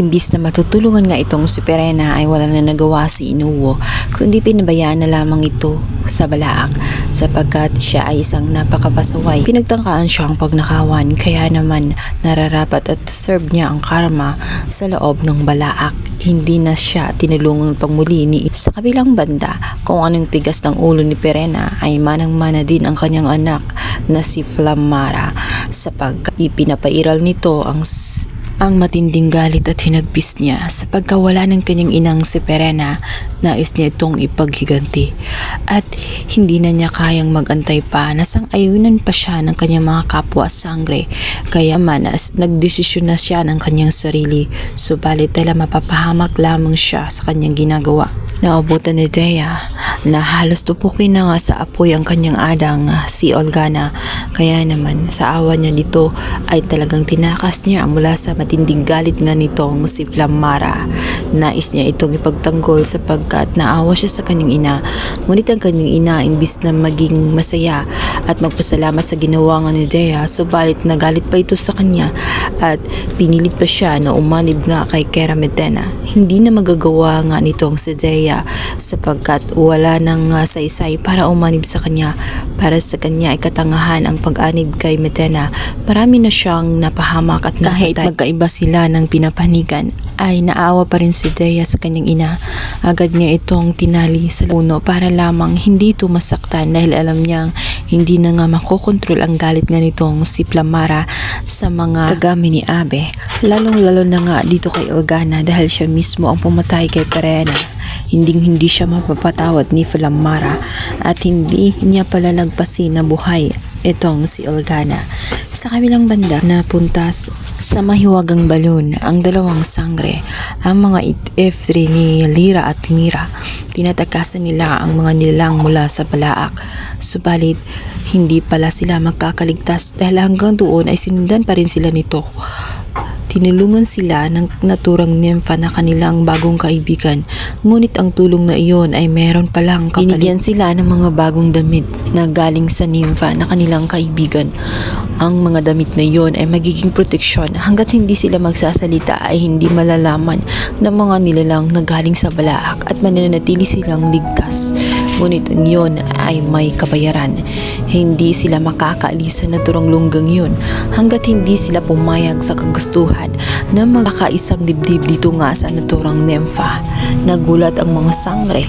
Imbis na matutulungan nga itong si Perena ay wala na nagawa si Inuwo kundi pinabayaan na lamang ito sa balaak sapagkat siya ay isang napakapasaway. Pinagtangkaan siya ang pagnakawan kaya naman nararapat at serve niya ang karma sa loob ng balaak. Hindi na siya tinulungan pang muli ni sa kabilang banda kung anong tigas ng ulo ni Perena ay manang-mana din ang kanyang anak na si Flamara sapagkat ipinapairal nito ang ang matinding galit at hinagpis niya sa pagkawala ng kanyang inang si Perena, nais niya itong ipaghiganti. At hindi na niya kayang magantay pa na sang-ayunan pa siya ng kanyang mga kapwa sangre. Kaya manas, nagdesisyon na siya ng kanyang sarili. Subalit tala mapapahamak lamang siya sa kanyang ginagawa. Naubutan ni Dea na halos tupukin na nga sa apoy ang kanyang adang si Olgana. Kaya naman sa awa niya dito ay talagang tinakas niya mula sa matinding galit nga nitong si Flamara. Nais niya itong ipagtanggol sapagkat naawa siya sa kanyang ina. Ngunit ang kanyang ina imbis na maging masaya at magpasalamat sa ginawa nga ni Dea subalit nagalit pa ito sa kanya at pinilit pa siya na umanib nga kay Kera Medena. Hindi na magagawa nga nitong si Dea sapagkat wala nang uh, saysay para umanib sa kanya. Para sa kanya ay katangahan ang pag-anib kay Medena. Marami na siyang napahamak at kahit magkaiba sila ng pinapanigan ay naawa pa rin si Dea sa kanyang ina. Agad niya itong tinali sa puno para lamang hindi ito masaktan dahil alam niyang hindi na nga makokontrol ang galit nga nitong si Plamara sa mga tagami ni Abe. Lalong-lalo na nga dito kay Elgana dahil siya mismo ang pumatay kay Perena. Hindi hindi siya mapapatawad ni Flamara at hindi niya palalagpasin na buhay itong si Elgana. Sa kabilang banda, napuntas sa mahiwagang balon ang dalawang sangre, ang mga it- F3 ni Lira at Mira. Tinatakasan nila ang mga nilalang mula sa balaak. Subalit, hindi pala sila magkakaligtas dahil hanggang doon ay sinundan pa rin sila nito. Tinulungan sila ng naturang nympha na kanilang bagong kaibigan. Ngunit ang tulong na iyon ay meron palang kapalit. Binigyan sila ng mga bagong damit na galing sa nympha na kanilang kaibigan. Ang mga damit na iyon ay magiging proteksyon hanggat hindi sila magsasalita ay hindi malalaman ng mga nilalang na galing sa balaak at mananatili silang ligtas. Ngunit ang iyon ay may kabayaran. Hindi sila makakaalis sa naturang lunggang yun hanggat hindi sila pumayag sa kagustuhan na magkakaisang dibdib dito nga sa naturang nympha. Nagulat ang mga sangre